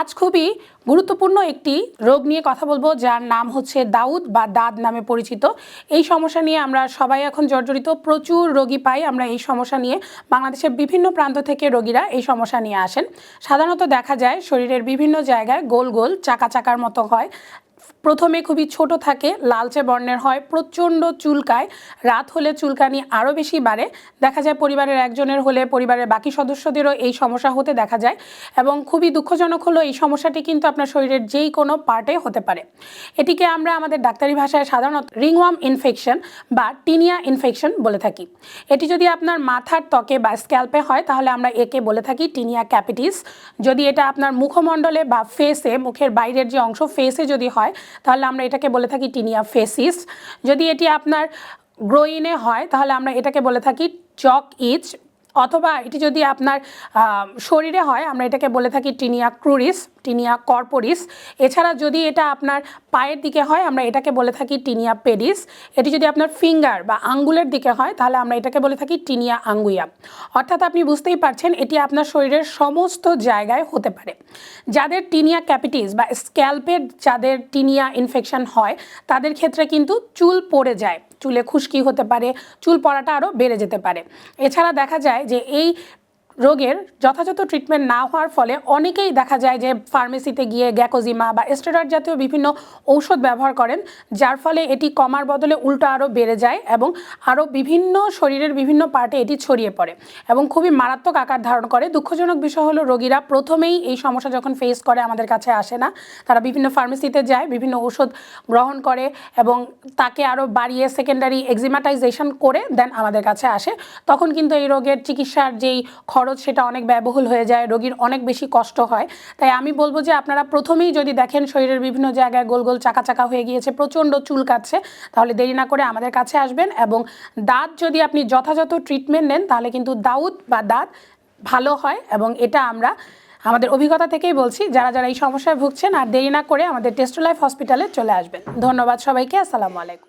আজ খুবই গুরুত্বপূর্ণ একটি রোগ নিয়ে কথা বলব, যার নাম হচ্ছে দাউদ বা দাদ নামে পরিচিত। এই সমস্যা নিয়ে আমরা সবাই এখন জর্জরিত, প্রচুর রোগী পাই আমরা এই সমস্যা নিয়ে। বাংলাদেশের বিভিন্ন প্রান্ত থেকে রোগীরা এই সমস্যা নিয়ে আসেন। সাধারণত দেখা যায়, শরীরের বিভিন্ন জায়গায় গোল গোল চাকা চাকার মতো হয়। প্রথমে খুবই ছোট থাকে, লালচে বর্ণের হয়, প্রচণ্ড চুলকায়, রাত হলে চুলকানি আরও বেশি বাড়ে। দেখা যায় পরিবারের একজনের হলে পরিবারের বাকি সদস্যদেরও এই সমস্যা হতে দেখা যায় এবং খুবই দুঃখজনক হলো এই সমস্যাটি কিন্তু আপনার শরীরের যেই কোনো পার্টে হতে পারে। এটিকে আমরা আমাদের ডাক্তারি ভাষায় সাধারণত রিংওয়ার্ম ইনফেকশন বা টিনিয়া ইনফেকশন বলে থাকি। এটি যদি আপনার মাথার ত্বকে বা স্ক্যাল্পে হয়, তাহলে আমরা একে বলে থাকি টিনিয়া ক্যাপিটিস। যদি এটা আপনার মুখমণ্ডলে বা ফেসে মুখের বাইরের যে অংশ ফেসে যদি হয় তাহলে আমরা এটাকে বলে থাকি টিনিয়া ফেসিস। যদি এটি আপনার গ্রোইনে হয়, তাহলে আমরা এটাকে বলে থাকি চক ইচ। অথবা এটি যদি আপনার শরীরে হয়, আমরা এটাকে বলে থাকি টিনিয়া ক্রুরিস। Tinea corporis. এছাড়া যদি এটা আপনার পায়ের দিকে হয়, আমরা এটাকে বলে থাকি টিনিয়া পেডিস। এটি যদি আপনার ফিঙ্গার বা আঙ্গুলের দিকে হয়, তাহলে আমরা এটাকে বলে থাকি টিনিয়া আঙ্গুইয়া অর্থাৎ আপনি বুঝতেই পারছেন, এটি আপনার শরীরের সমস্ত জায়গায় হতে পারে। যাদের টিনিয়া ক্যাপিটিস বা স্ক্যাল্পের যাদের টিনিয়া ইনফেকশন হয়, তাদের ক্ষেত্রে কিন্তু চুল পড়ে যায়। চুলে খুশকি হতে পারে, চুল পড়াটা আরও বেড়ে যেতে পারে। এছাড়া দেখা যায় যে এই রোগের যথাযথ ট্রিটমেন্ট না হওয়ার ফলে অনেকেই দেখা যায় যে ফার্মেসিতে গিয়ে গ্যাকোজিমা বা স্টেরয়েড জাতীয় বিভিন্ন ঔষধ ব্যবহার করেন, যার ফলে এটি কমার বদলে উল্টো আরও বেড়ে যায় এবং আরও বিভিন্ন শরীরের বিভিন্ন পার্টে এটি ছড়িয়ে পড়ে এবং খুবই মারাত্মক আকার ধারণ করে। দুঃখজনক বিষয় হলো রোগীরা প্রথমেই এই সমস্যা যখন ফেস করে আমাদের কাছে আসে না, তারা বিভিন্ন ফার্মেসিতে যায়, বিভিন্ন ওষুধ গ্রহণ করে এবং তাকে আরও বাড়িয়ে সেকেন্ডারি এক্সিমাটাইজেশন করে দেন আমাদের কাছে আসে। তখন কিন্তু এই রোগের চিকিৎসার যেই খরচ সেটা অনেক ব্যয়বহুল হয়ে যায়, রোগীর অনেক বেশি কষ্ট হয়। তাই আমি বলব যে আপনারা প্রথমেই যদি দেখেন শরীরের বিভিন্ন জায়গায় গোল গোল চাকা চাকা হয়ে গিয়েছে, প্রচণ্ড চুল কাচ্ছে তাহলে দেরি না করে আমাদের কাছে আসবেন এবং দাঁত যদি আপনি যথাযথ ট্রিটমেন্ট নেন, তাহলে কিন্তু দাউদ বা দাঁত ভালো হয় এবং এটা আমরা আমাদের অভিজ্ঞতা থেকেই বলছি, যারা যারা এই সমস্যায় ভুগছেন আর দেরি না করে আমাদের টেস্টো লাইফ হসপিটালে চলে আসবেন। ধন্যবাদ সবাইকে, আসসালামু আলাইকুম।